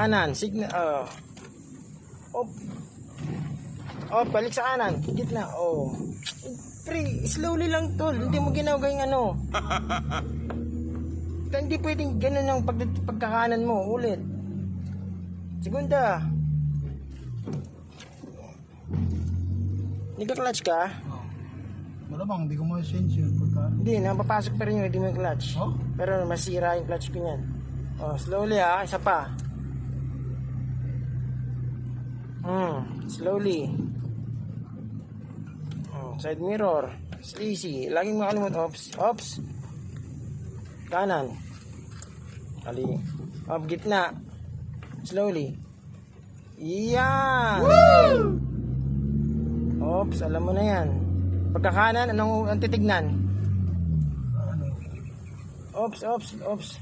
Kanan, signal, oh. Op. Oh, balik sa kanan. Gitna, oh. Pre, slowly lang tol. Hindi mo ginagawa yung ano. Hindi pwedeng ganun yung pag, pagkakanan mo. Ulit. Segunda. Nagka-clutch ka? Oh. Malamang, hindi ko ma-sense yun pagka... Hindi, napapasok pa rin yung hindi mo yung clutch. Oh? Pero masira yung clutch ko niyan. Oh, slowly ha, isa pa. Slowly. Hmm, side mirror. Sleazy. Laging makalimut. Ops. Ops. Kanan. Ali. Up, gitna. Slowly. Yan! Ops, alam mo na yan. Pagkakanan, anong ang titignan? Ops, ops, ops.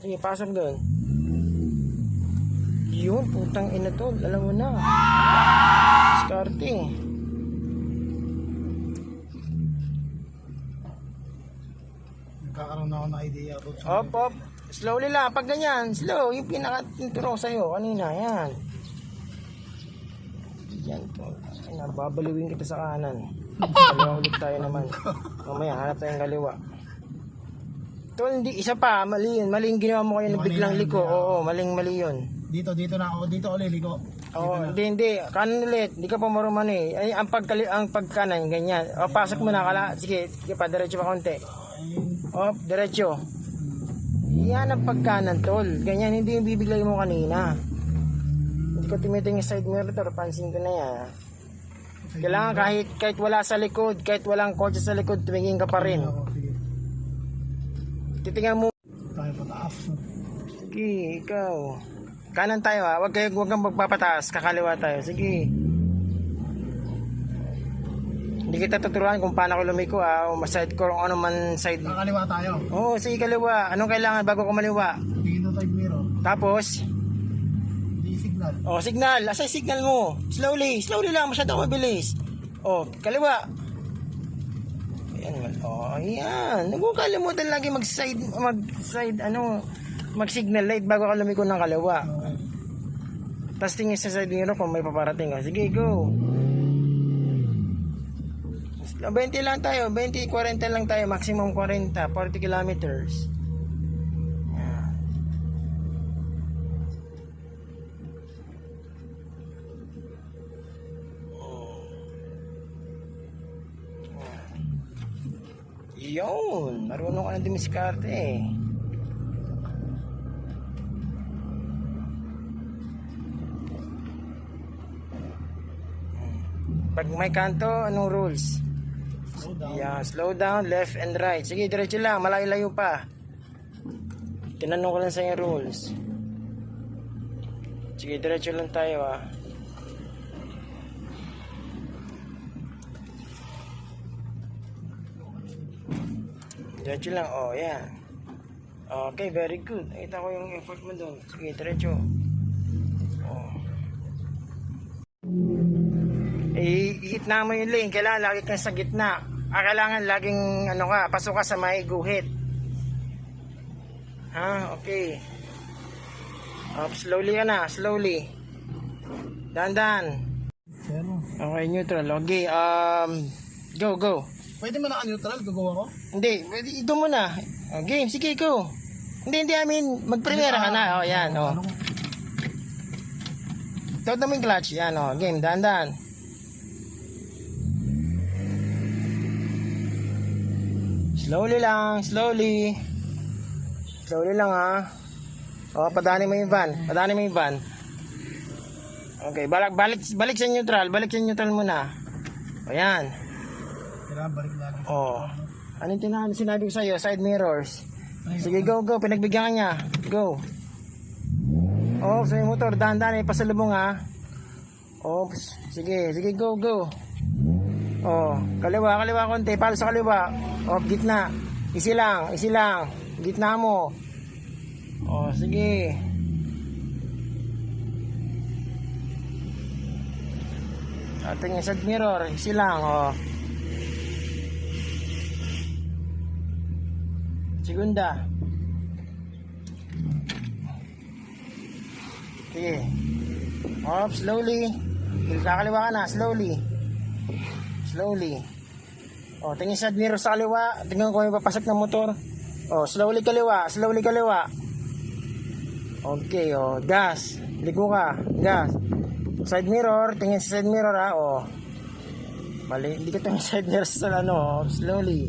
Sige, pasok doon. Yun, putang ina to. Alam mo na. Diskarte. Nagkakaroon na ako ng idea. Op, op. Slowly lang. Pag ganyan, slow. Yung pinaka-intro sa'yo. Kanina, yan. Yan po. Ay, nababaliwin kita sa kanan. Kaliwa ulit tayo naman. Mamaya, hanap tayong kaliwa. Tol, hindi, isa pa, mali yun. Mali yung ginawa mo kayo na biglang liko. Oo, maling mali yun. Dito, dito na ako. Dito ulit, liko. Oo, hindi, hindi. Kanan ulit. Hindi ka pa maruman eh. Ay, ang, pagkali, ang pagkanan, ganyan. O, pasok mo na. Kala, sige, sige pa, diretso pa konti. O, diretso. Yan ang pagkanan, tol. Ganyan, hindi yung bibigay mo kanina. Hindi ko timiting yung side mirror, pansin ko na yan. Kailangan kahit, kahit wala sa likod, kahit walang kotse sa likod, tumingin ka pa rin. Ako. Titingnan mo. Tayo pataas. Sige, ikaw. Kanan tayo ha. Huwag, kayo, huwag kang magpapataas. Kakaliwa tayo. Sige. Hindi kita tuturuan kung paano ko lumiko ha. O side ko kung ano man side. Kakaliwa tayo. Oo, sige kaliwa. Anong kailangan bago ko maliwa? Tingin sa side mirror. Tapos, Di signal. oh, signal. Asa signal mo? Slowly. Slowly lang. Masyado mabilis. Oh, kaliwa. Ayan. Oh, ayan. Huwag kang kalimutan lagi mag-side, mag-side, ano, mag-signal light bago ka lumiko ng kaliwa. Tapos tingin sa side mirror kung may paparating ka. Sige, go. 20 lang tayo. 20, 40 lang tayo. Maximum 40. 40 kilometers. Yan. Yun. Marunong ka na dumiskarte eh. Pag may kanto, anong rules? Slow down. Yeah, slow down, left and right. Sige, diretso lang, malayo-layo pa. Tinanong ko lang sa yung rules. Sige, diretso lang tayo ah. Diretso lang, oh, yan. Okay, very good. Nakita ko yung effort mo doon. Sige, diretso. I-hit na mo yung lane. Kailangan lagi kang sa gitna. Ah, kailangan laging ano ka, pasok ka sa may guhit. Ha, okay. Up, slowly ka na, slowly. Dandan. Okay, neutral. Okay, um, go, go. pwede mo naka-neutral, gagawa ko? Hindi, pwede, ito muna. Oh, game, sige, go. Hindi, hindi, I mean, mag-primera ka na. Oh, yan, oh. Ano? Ito naman yung clutch. Yan, oh, game, dandan. Slowly lang, slowly. Slowly lang, ha. Oh, padaanin mo yung van. Padaanin mo yung van. Okay, balik, balik, balik sa neutral. Balik sa neutral muna. O, yan. Kailangan balik lagi. Oh. Anong tinahan sinabi ko sa'yo? Side mirrors. Sige, go, go. Pinagbigyan niya. Go. Oh, sa motor. Dahan-dahan. Pasalubong ha. Oh, sige. Sige, go, go. Oh, kaliwa, kaliwa konti. Palo sa kaliwa. Oh, gitna. Isi lang, isi lang. Gitna mo. Oh, sige. Ating side mirror. Isi lang, oh. Segunda. Sige. Up, slowly. Kakaliwa ka na, slowly. Slowly. O, tingin sa mirror sa kaliwa. Tingnan ko yung papasok ng motor. O, slowly kaliwa, slowly kaliwa. Okay, o, gas. Ligo ka, gas. Side mirror, tingin sa side mirror ha, o. Mali, hindi ka tingin sa side mirror sa ano, o, slowly.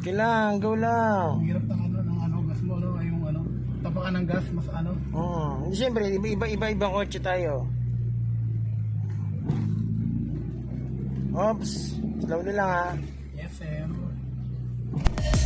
Okay lang, go lang. Ang hirap ng ano, ng ano, gas mo, ano, yung ano, tapakan ng gas, mas ano. Oo. Hindi siyempre, iba, iba, iba, kotse tayo. Oops. Slowly lang ha. Sir.